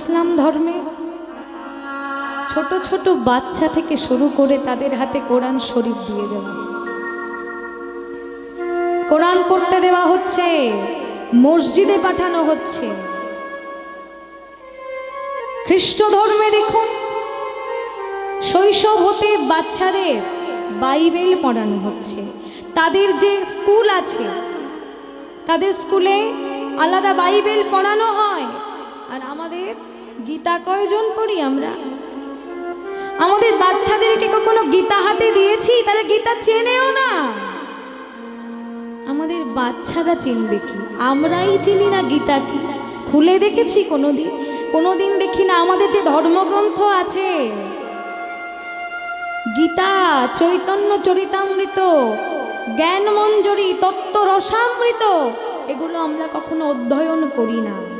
ইসলাম ধর্মে ছোট ছোট বাচ্চা থেকে শুরু করে তাদের হাতে কোরআন শরীফ দিয়ে দেওয়া কোরআন পড়তে দেওয়া হচ্ছে, মসজিদে পাঠানো হচ্ছে। খ্রিস্ট ধর্মে দেখুন, শৈশব হতে বাচ্চাদের বাইবেল পড়ানো হচ্ছে। তাদের যে স্কুল আছে, তাদের স্কুলে আলাদা বাইবেল পড়ানো হয়। গীতা কয়জন পড়ি আমরা? আমাদের বাচ্চাদেরকে কখনো গীতা হাতে দিয়েছি? তারা গীতা চেনেও না। আমাদের বাচ্চারা চিনবে কি? আমরাই চিনি না গীতা কি। খুলে দেখেছি কোনোদিন। কোনোদিন দেখি না আমাদের যে ধর্মগ্রন্থ আছে। গীতা, চৈতন্য চরিতামৃত জ্ঞান মঞ্জরি তত্ত্ব রসামৃত এগুলো আমরা কখনো অধ্যয়ন করি না।